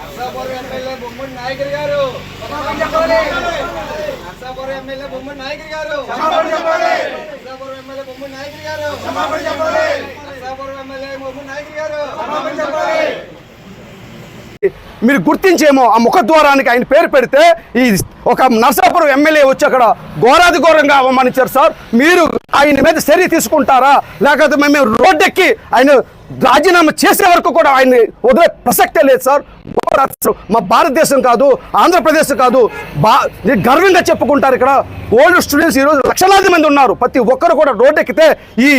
Narsapuram MLA Bommadi నాయకులు గారు. Narsapuram MLA Bommadi నాయకులు గారు. నర్సాపురం ఎమ్మెల్యే బొమ్మడి నాయకులు గారు. నర్సాపురం ఎమ్మెల్యే బొమ్మడి నాయకులు గారు. మీరు గుర్తించేమో ఆ ముఖద్వారానికి ఆయన పేరు పెడితే ఈ ఒక నర్సాపురం ఎమ్మెల్యే వచ్చి అక్కడ ఘోరాది ఘోరంగా అవమానించారు సార్. మీరు ఆయన మీద చర్య తీసుకుంటారా? లేకపోతే మేము రోడ్డెక్కి ఆయన రాజీనామా చేసే వరకు కూడా ఆయన వదిలే ప్రసక్తే లేదు సార్. మా భారతదేశం కాదు ఆంధ్రప్రదేశ్ కాదు. బా గర్వంగా చెప్పుకుంటారు ఇక్కడ. ఓల్డ్ స్టూడెంట్స్ ఈరోజు లక్షలాది మంది ఉన్నారు. ప్రతి ఒక్కరు కూడా రోడ్డెక్కితే ఈ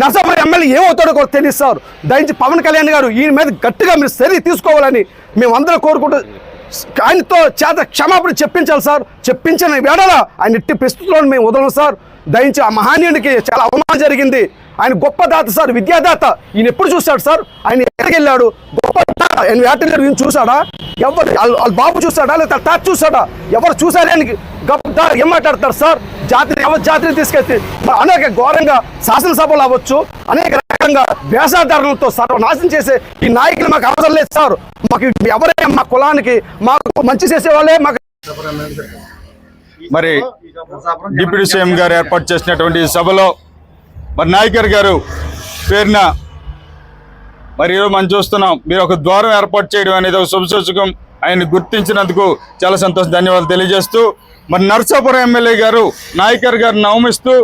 నరసింహ ఎమ్మెల్యే ఏమవుతాడో కూడా తెలియదు సార్. దయించి పవన్ కళ్యాణ్ గారు ఈయన మీద గట్టిగా మీరు చర్య తీసుకోవాలని మేము కోరుకుంటూ ఆయనతో చేత క్షమాపణ చెప్పించాలి సార్. చెప్పించిన వేడల ఆయన ఇట్టి పరిస్థితుల్లో మేము వదలం సార్. దయించి ఆ మహానీయుడికి చాలా అవమానం జరిగింది. ఆయన గొప్ప దాత సార్ విద్యాదాత. ఈయన ఎప్పుడు చూశాడు సార్? ఆయన ఎక్కడికెళ్ళాడు? గొప్ప ఆయన వేటగాడు ఈయన చూశాడా? ఎవరు? వాళ్ళ బాబు చూశాడా? లేదా తాత చూశాడా? ఎవరు చూశారే? అని గొప్ప ఏం మాట్లాడతారు సార్? జాతిని ఎవరి జాతిని తీసుకెళ్తే అనేక ఘోరంగా శాసనసభలు అవ్వచ్చు అనేక రకంగా వేషాధారణలతో సర్వనాశనం చేసే ఈ నాయకులు మాకు అవసరం లేదు సార్. మాకు ఎవరైనా మా కులానికి మాకు మంచి చేసే వాళ్ళే మాకు మరి డిప్యూటీ సీఎం గారు ఏర్పాటు చేసినటువంటి సభలో మరి నాయకర్ గారు పేరున మరి ఈరోజు మనం చూస్తున్నాం. మీరు ఒక ద్వారం ఏర్పాటు చేయడం అనేది ఒక శుభసూచకం. ఆయన గుర్తించినందుకు చాలా సంతోషం. ధన్యవాదాలు తెలియజేస్తూ మరి నర్సాపురం ఎమ్మెల్యే గారు నాయకర్ గారు నవమిస్తూ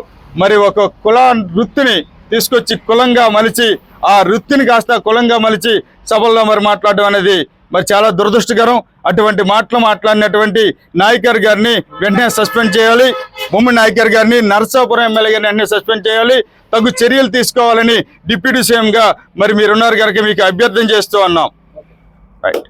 మరి ఒక కుల వృత్తిని తీసుకొచ్చి కులంగా మలిచి ఆ వృత్తిని కాస్త కులంగా మలిచి సభల్లో మరి మాట్లాడడం అనేది మరి చాలా దురదృష్టకరం అటువంటి మాటలు మాట్లాడినటువంటి నాయకర్ గారిని వెంటనే సస్పెండ్ చేయాలి. ముమ్మడి నాయకర్ గారిని నర్సాపురం ఎమ్మెల్యే గారిని వెంటనే సస్పెండ్ చేయాలి. తగు చర్యలు తీసుకోవాలని డిప్యూటీ సీఎంగా మరి మీరున్నారు కనుక మీకు అభ్యర్థన చేస్తూ ఉన్నాం. రైట్.